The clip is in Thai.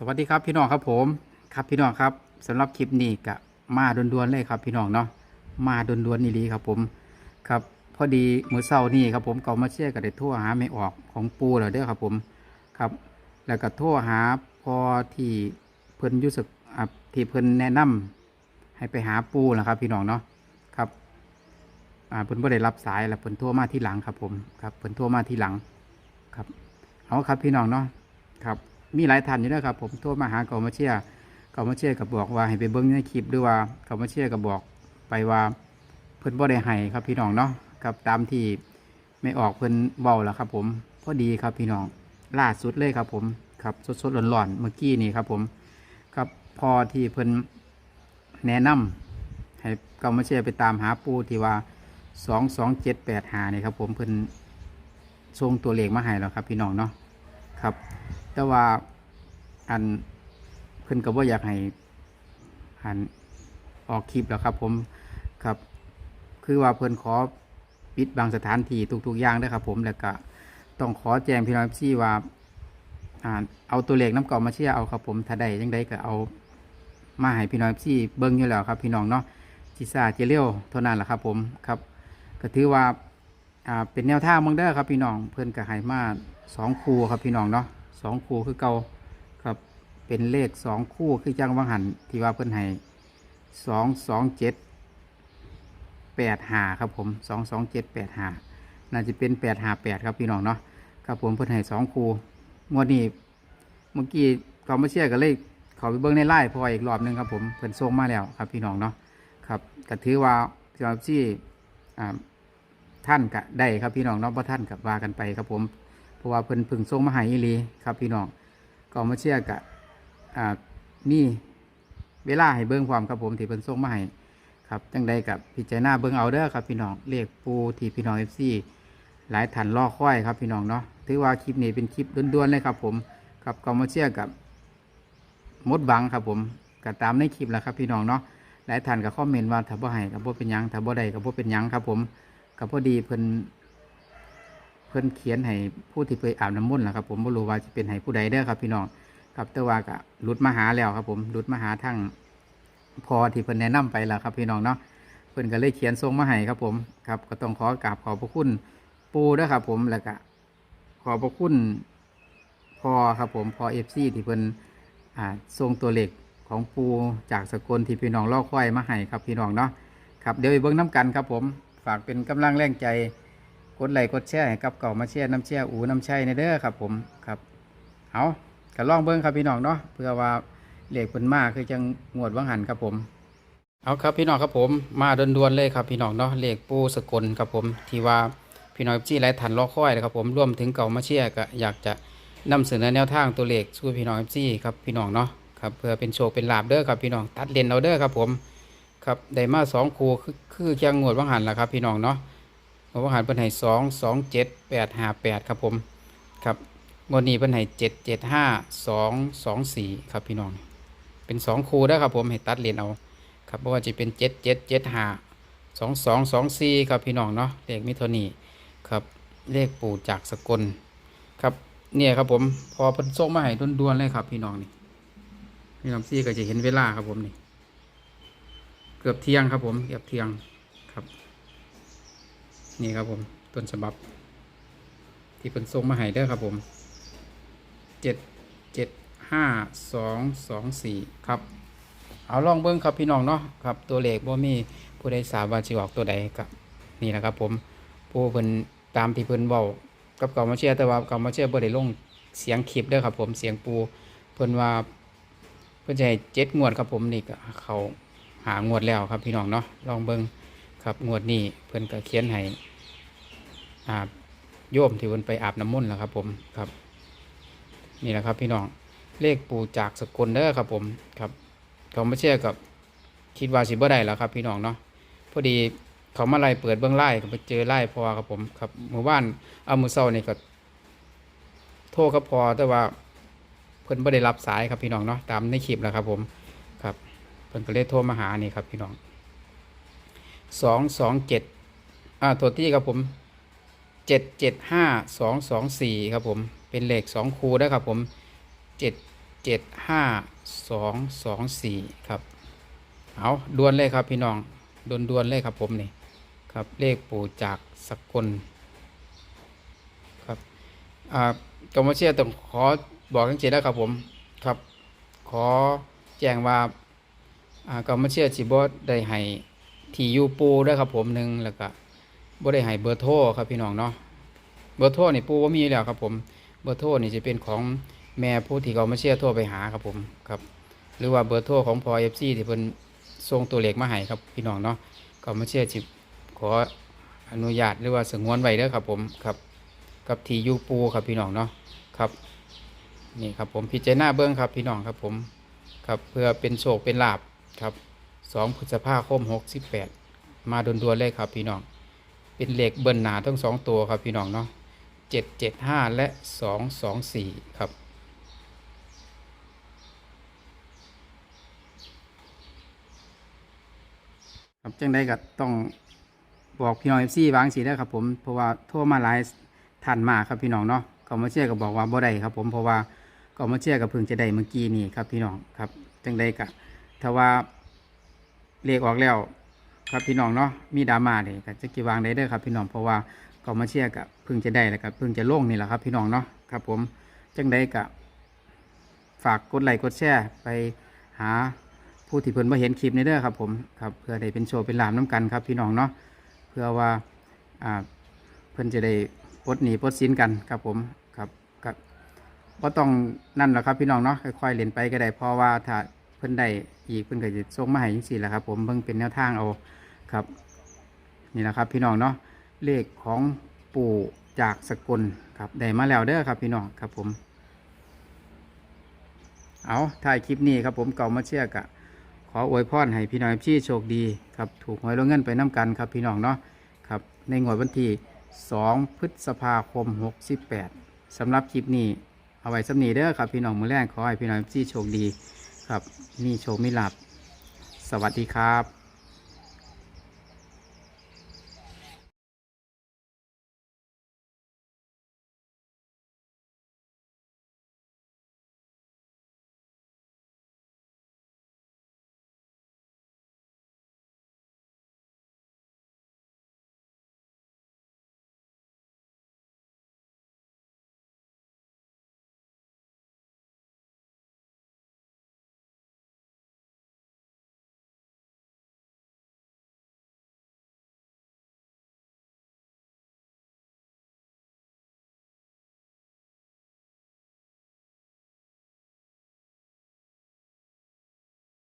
สวัสดีครับพี่น้องครับผมครับพี่น้องครับสำหรับคลิปนี้กะมาด่วนๆเลยครับพี่น้องเนาะมาด่วนๆนี่ลีครับผมครับพอดีมือเช้านี่ครับผมก็มาเชื่อกับได้ทั่วหาไม่ออกของปูแล้วเด้อครับผมครับแล้วก็ทั่วหาพอที่เพิ่นยุสึกที่เพิ่นแนะนำให้ไปหาปูนะครับ พี่น้องเนาะครับอ่าเพิ่นบ่ได้รับสายแล้วเพิ่นโทรมาที่หลังครับผมครับเพิ่นโทรมาที่หลังครับเอาครับพี่น้องเนาะครับ มีหลายท่านอยู่นะครับผมโทรมาหาเกามาเชียร์เกามาเชียร์กับบอกว่าให้ไปเบิ้งในคลิปหรือว่าเกามาเชียร์กับบอกไปว่าเพิ่นบ่ได้ให้ครับพี่น้องเนาะกับตามที่ไม่ออกเพิ่นเบาแล้วครับผมพอดีครับพี่น้องล่าสุดเลยครับผมครับสดๆร้อนๆเมื่อกี้นี่ครับผมครับพอที่เพิ่นแนะนำให้เกามาเชียร์ไปตามหาปูที่ว่าสองสองเจ็ดแปดหานี่ครับผมเพิ่นส่งตัวเลขมาให้แล้วครับพี่น้องเนาะครับ แต่ว่าอันเพิ่นก็บ่อยากให้อันออกคลิปแล้วครับ ผมครับ คือว่าเพิ่นขอปิดบางสถานที่ทุกๆอย่างด้อครับ ผมแล้วก็ต้องขอแจ้งพี่น้องพี่ว่าอ่าเอาตัวเลขน้ำเก่ามาเชียร์เอาครับ ผมถ้าได้ยังไดก็เอามาให้พี่น้องพี่เบิ่งอยู่แล้วครับ พี่น้องเนาะจิซาเจเลียวเท่านั้นแหละครับ ผมครับก็ถือว่าอ่าเป็นแนวท่างเมืองเด้อครับ พี่น้องเพิ่นก็ให้มาสองครูครับพี่น้องเนาะ สองคู่คือเก่าครับเป็นเลขสองคู่คือจังวังหันที่ว่าเพิ่นให้สองสองเจ็ดแปดหาครับผมสองสองเจ็ดแปดหาน่าจะเป็นแปดหาแปดครับพี่น้องเนาะครับผมเพิ่นให้สองคู่งวดนี้เมื่อกี้เขาไมาเชื่อกันเลยเขาไปเบิ้งในไล่พออีกรอบหนึงครับผมเพิ่นส่งมาแล้วครับพี่น้องเนาะครับก็ถือว่าพี่น้องที่ท่านก็ได้ครับพี่น้องเนาะเพราะท่านกับว่ากันไปครับผม เพราะว่าเพิ่นพึ่งส่งมาให้อีหลีครับพี่น้องก็มาเชื่อกะอ่ามีเวลาให้เบิ่งความครับผมที่เพิ่นส่งมาให้ครับจังใดกับพิจารณาเบิ่งเอาเด้อครับพี่น้องเลขปูที่พี่น้อง FC หลายท่านรอค่อยครับพี่น้องเนาะถือว่าคลิปนี้เป็นคลิปด่วนๆเลยครับผมครับก็มาเชื่อกับมดบังครับผมก็ตามในคลิปแหละครับพี่น้องเนาะหลายท่านก็คอมเมนต์ว่าถ้าบ่ให้ก็บ่เป็นยังถ้าบ่ได้ก็บ่เป็นยังครับผมก็พอดีเพิ่น เพิ่นเขียนให้ผู้ที่ไปอาบน้ำมนต์ล่ะครับ ผมบ่รู้ว่าจะเป็นให้ผู้ใดเด้อครับ พี่น้องครับแต่ว่าก็หลุดมาหาแล้วครับ ผมหลุดมาหาทั้งพอที่เพิ่นแนะนำไปแล้วครับ พี่น้องเนาะเพิ่นก็เลยเขียนส่งมาให้ครับผมครับก็ต้องขอกราบขอบพระคุณปูด้อครับ ผมแล้วก็ขอบพระคุณพอครับผมพอเอฟซีที่เพิ่นอ่าส่งตัวเหลขของปูจากสกลที่พี่น้องลอกควายมาให้ครับพี่น้องเนาะครับเดี๋ยวไปเบิ่งน้กันครับผม ฝากเป็นกำลังแรงใจ กดไลค์กดแชร์ให้กับเก่ามาแชร์น้ำแชร์อูน้ำชัยในเด้อครับผมครับเอาก็ลองเบิ้งครับพี่น้องเนาะเพื่อว่าเหล็กเพิ่นมากคือจังงวดวังหันครับผมเอาครับพี่น้องครับผมมาด่วนๆเลยครับพี่น้องเนาะเหล็กปูสกลครับผมที่ว่าพี่น้องจี้หลายทันรอค่อยนะครับผมรวมถึงเก่ามาเชียร์ก็อยากจะนำเสนอแนวทางตัวเหลขสู่พี่น้องจี้ครับพี่น้องเนาะครับเพื่อเป็นโชคเป็นลาบเด้อครับพี่น้องตัดเลนเอาเด้อครับผมครับได้มาสองคู่คือคือจังงวดวังหันละครับพี่น้องเนาะ งวดวันหันเป็นให้สองสองเจ็ดแปดห้าแปดครับผมครับงวดนี้เป็นให้เจ็ดเจ็ดห้าสองสองสี่ครับพี่น้อง เป็นสองคูได้ครับผมให้ตัดเลนเอาครับเพราะว่าจะเป็นเจ็ดเจ็ดเจ็ดห้าสองสองสองสี่ครับพี่น้องเนาะเลขมิโทนีครับเลขปู่จากสกลครับเนี่ยครับผมพอเป็นส่งมาให้ด่วนๆเลยครับพี่น้องนี่พี่น้องซี่ก็จะเห็นเวลาครับผมนี่ เกือบเที่ยงครับผม เกือบเที่ยงครับ นี่ครับผมต้นฉบับ ที่เป็นส่งมาให้เด้อครับผมเจ็ดเจ็ดห้าสองสองสี่ครับเอาลองเบิ้งครับพี่น้องเนาะครับตัวเลขบ่มีผู้ใดทราบว่าสิออกตัวใดครับนี่นะครับผมผู้เพิ่นตามที่เพิ่นเว้ากับเก่ามาเชียแต่ว่าเก่ามาเชียบ่ได้ลงเสียงคลิปเด้อครับ ผมเสียงปูเพิ่นว่าเพิ่นจะให้เจ็ดงวดครับผมนี่ก็เขาหางวดแล้วครับพี่น้องเนาะลองเบิ้ง ครับ งวดนี้เพิ่นก็เขียนให้อ่าโยมที่เพิ่นไปอาบน้ำมนต์แล้วครับ ผมครับ นี่แหละครับ พี่น้องเลขปูจากสกลเด้อครับ ผมครับ เขาไม่เชื่อกับคิดว่าสิบ่ได้แล้วครับ พี่น้องเนาะพอดีเขามาไล่เปิดเบื้องไล่ก็ไปเจอไล่พอครับผมครับเมื่อวานอามือเศร้านี่ก็ โทรก็พอแต่ว่าเพิ่นไม่ได้รับสายครับพี่น้องเนาะตามในคลิปแล้วครับ ผมครับเพิ่นก็เลยโทรมาหานี่ครับ พี่น้อง สองสองเจ็ดอ่าตัวที่ครับผมเจ็ดเจ็ดห้าสองสองสี่ครับผม เป็นเลขสองคูได้ครับผมเจ็ดเจ็ดห้าสองสองสี่ครับ เอาดวนเลยครับพี่น้องดวนดวนเลยครับผมนี่ครับเลขปู่จากสกลครับอ่ากรมเชียต้องขอบอกทั้งเจ็ดแล้วครับผมครับ ขอแจ้งว่าอ่ากรรมเชียสิบได้ให้ ที่อยู่ปูด้วยครับผมหนึ่งแล้วก็บ่ได้ให้เบอร์โทรครับพี่น้องเนาะเบอร์โทรนี่ปูว่ามีแล้วครับผมเบอร์โทรนี่จะเป็นของแม่ผู้ที่กรรมเชียโทรไปหาครับผมครับหรือว่าเบอร์โทรของพอเอฟซีที่เพิ่นส่งตัวเลขมาให้ครับพี่น้องเนาะกรรมเชียจิขออนุญาตหรือว่าสงวนไว้เด้อครับผมครับกับที่อยู่ปูครับพี่น้องเนาะครับนี่ครับผมพิจารณาเบื้องครับพี่น้องครับผมครับเพื่อเป็นโชคเป็นลาบครับ สองพฤษภาคมหกสิบแปดมาดวนๆเลยครับพี่น้อง เป็นเหล็กเบิ้ลหนาทั้งสองตัวครับพี่น้องเนาะเจ็ดเจ็ดห้าและสองสองสี่ครับครับจังได้ก็ต้องบอกพี่น้องเอฟซีวางสีได้ครับผมเพราะว่าโทรมาหลายท่านมาครับพี่น้องเนาะก็มาเชื่อก็บอกว่าบ่ได้ครับผมเพราะว่าก็มาเชื่อกับเพิ่งจะได้เมื่อกี้นี่ครับพี่น้องครับจังได้ก็ถ้าว่า เลขออกแล้ว ครับพี่น้องเนาะมีดราม่าเลยก็จะกี่วางได้เด้อครับ พี่น้องเพราะว่าก็มาเชียร์กับเพิ่งจะได้แล้วก็เพิ่งจะลงนี่แหละครับ พี่น้องเนาะครับ ผมจังได้ก็ฝากกดไลค์กดแชร์ไปหาผู้ที่เพิ่นมาเห็นคลิปนี้เด้อครับ ผมครับเพื่อได้เป็นโชว์เป็นลามน้กันครับ พี่น้องเนาะเพื่อว่าอ่าเพิ่นจะได้ปลดหนีปลดสินกันครับผมครับก็ก็ต้องนั่นแหละครับพี่น้องเนาะค่อยๆเล่นไปก็ได้เพราะว่าถ้า เพิ่นได้อีกเพิ่นก็จะส่งมาให้จังซี่แหละครับ ผมเบิ่งเป็นแนวทางเอาครับ นี่แหละครับ พี่น้องเนาะเลขของปู่จากสกลครับได้มาแล้วเด้อครับ พี่น้องครับผม เอาถ่ายคลิปนี้ครับผมเก่ามาเชื่อกะขออวยพรให้พี่น้องพี่โชคดีครับถูกหวยรางเงินไปน้ำกันครับ พี่น้องเนาะครับในงวดวันที่ 2 พฤษภาคม 68สำหรับคลิปนี้เอาไว้สำนีเด้อครับ พี่น้องมือแรกขอให้พี่น้องพี่โชคดี ครับ มีโชว์มีลาบสวัสดีครับ